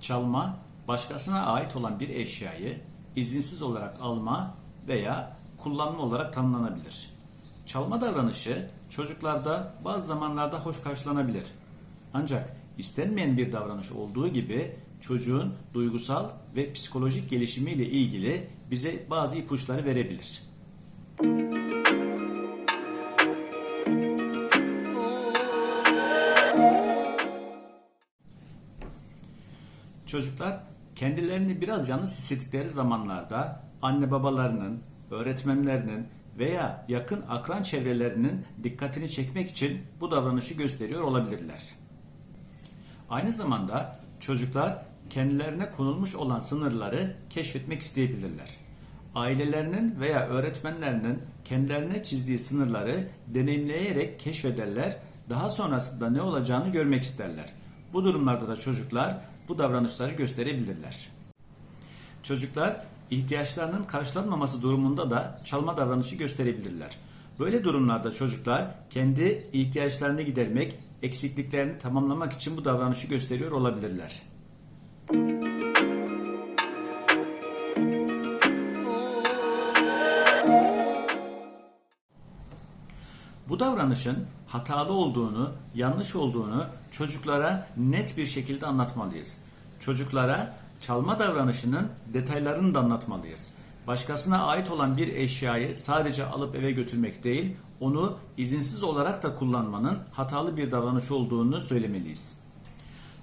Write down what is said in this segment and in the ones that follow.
çalma, başkasına ait olan bir eşyayı izinsiz olarak alma veya kullanma olarak tanımlanabilir. Çalma davranışı çocuklarda bazı zamanlarda hoş karşılanabilir. Ancak istenmeyen bir davranış olduğu gibi çocuğun duygusal ve psikolojik gelişimiyle ilgili bize bazı ipuçları verebilir. Çocuklar kendilerini biraz yalnız hissettikleri zamanlarda anne babalarının, öğretmenlerinin veya yakın akran çevrelerinin dikkatini çekmek için bu davranışı gösteriyor olabilirler. Aynı zamanda çocuklar kendilerine konulmuş olan sınırları keşfetmek isteyebilirler. Ailelerinin veya öğretmenlerinin kendilerine çizdiği sınırları deneyimleyerek keşfederler, daha sonrasında ne olacağını görmek isterler. Bu durumlarda da çocuklar bu davranışları gösterebilirler. Çocuklar ihtiyaçlarının karşılanmaması durumunda da çalma davranışı gösterebilirler. Böyle durumlarda çocuklar kendi ihtiyaçlarını gidermek, eksikliklerini tamamlamak için bu davranışı gösteriyor olabilirler. Bu davranışın hatalı olduğunu, yanlış olduğunu çocuklara net bir şekilde anlatmalıyız. Çocuklara çalma davranışının detaylarını da anlatmalıyız. Başkasına ait olan bir eşyayı sadece alıp eve götürmek değil, onu izinsiz olarak da kullanmanın hatalı bir davranış olduğunu söylemeliyiz.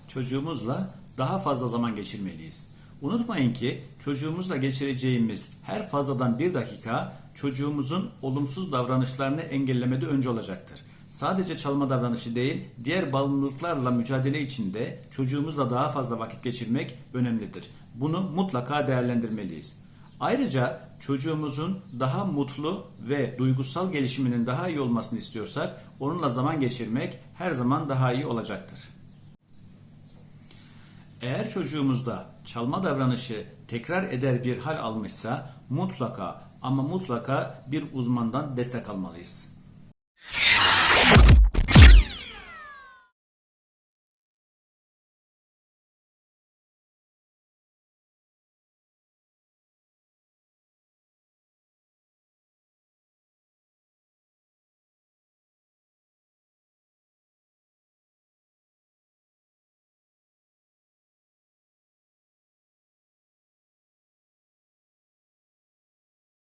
Çocuğumuzla daha fazla zaman geçirmeliyiz. Unutmayın ki çocuğumuzla geçireceğimiz her fazladan bir dakika çocuğumuzun olumsuz davranışlarını engellemede önce olacaktır. Sadece çalma davranışı değil, diğer bağımlılıklarla mücadele içinde çocuğumuzla daha fazla vakit geçirmek önemlidir. Bunu mutlaka değerlendirmeliyiz. Ayrıca çocuğumuzun daha mutlu ve duygusal gelişiminin daha iyi olmasını istiyorsak onunla zaman geçirmek her zaman daha iyi olacaktır. Eğer çocuğumuzda çalma davranışı tekrar eder bir hal almışsa mutlaka ama mutlaka bir uzmandan destek almalıyız.